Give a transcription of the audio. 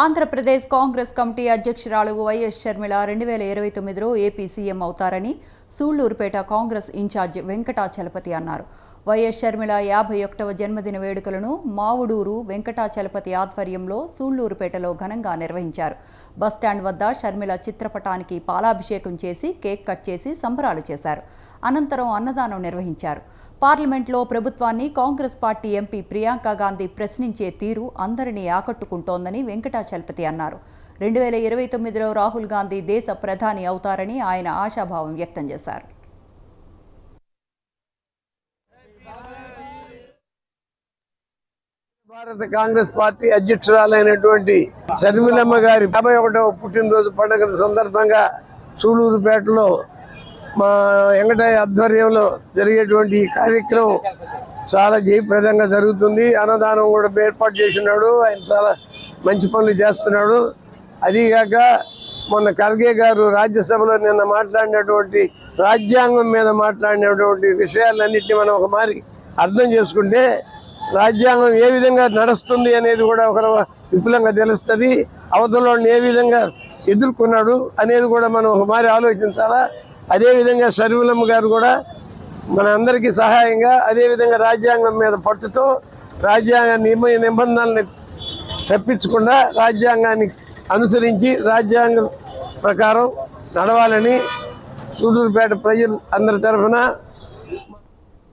Andhra Pradesh Congress committee అధ్యక్షురాలు YS Sharmila రెండు వేల ఇరవై తొమ్మిదిలో ఏపీ సీఎం అవుతారని సూళ్ళూరుపేట కాంగ్రెస్ ఇన్ఛార్జ్ వెంకటాచలపతి అన్నారు. వైఎస్ షర్మిల యాభై ఒకటవ జన్మదిన వేడుకలను మావుడూరు వెంకటాచలపతి ఆధ్వర్యంలో సూళ్ళూరుపేటలో ఘనంగా నిర్వహించారు. బస్టాండ్ వద్ద షర్మిల చిత్రపటానికి పాలాభిషేకం చేసి కేక్ కట్ చేసి సంబరాలు చేశారు. అనంతరం అన్నదానం నిర్వహించారు. పార్లమెంట్లో ప్రభుత్వాన్ని కాంగ్రెస్ పార్టీ ఎంపీ ప్రియాంక గాంధీ ప్రశ్నించే తీరు అందరినీ ఆకట్టుకుంటోందని చలపతి అన్నారు. రెండు వేల ఇరవై తొమ్మిదిలో రాహుల్ గాంధీ దేశ ప్రధాని అవుతారని ఆయన ఆశాభావం వ్యక్తం చేశారు. భారత కాంగ్రెస్ పార్టీ అధ్యక్షురాలైనటువంటి షర్మిలమ్మ గారి యాభై ఒకటవ పుట్టినరోజు పండుగ సందర్భంగా సూలూరుపేటలో మా వెంకటయ్య ఆధ్వర్యంలో జరిగేటువంటి ఈ కార్యక్రమం చాలా జయప్రదంగా జరుగుతుంది. అన్నదానం కూడా ఏర్పాటు చేసినాడు ఆయన చాలా మంచి పనులు చేస్తున్నాడు. అదీగాక మొన్న ఖర్గే గారు రాజ్యసభలో నిన్న మాట్లాడినటువంటి రాజ్యాంగం మీద మాట్లాడినటువంటి విషయాలన్నింటినీ మనం ఒక మారి అర్థం చేసుకుంటే రాజ్యాంగం ఏ విధంగా నడుస్తుంది అనేది కూడా ఒక విపులంగా తెలుస్తుంది. అవతలని ఏ విధంగా ఎదుర్కొన్నాడు అనేది కూడా మనం ఒక మారి ఆలోచించాలా? అదేవిధంగా షర్మిలమ్మ గారు కూడా మన అందరికీ సహాయంగా అదేవిధంగా రాజ్యాంగం మీద పట్టుతో రాజ్యాంగ నియమ నిబంధనల్ని తప్పించకుండా రాజ్యాంగాన్ని అనుసరించి రాజ్యాంగం ప్రకారం నడవాలని సూడూరుపేట ప్రజలు అందరి తరఫున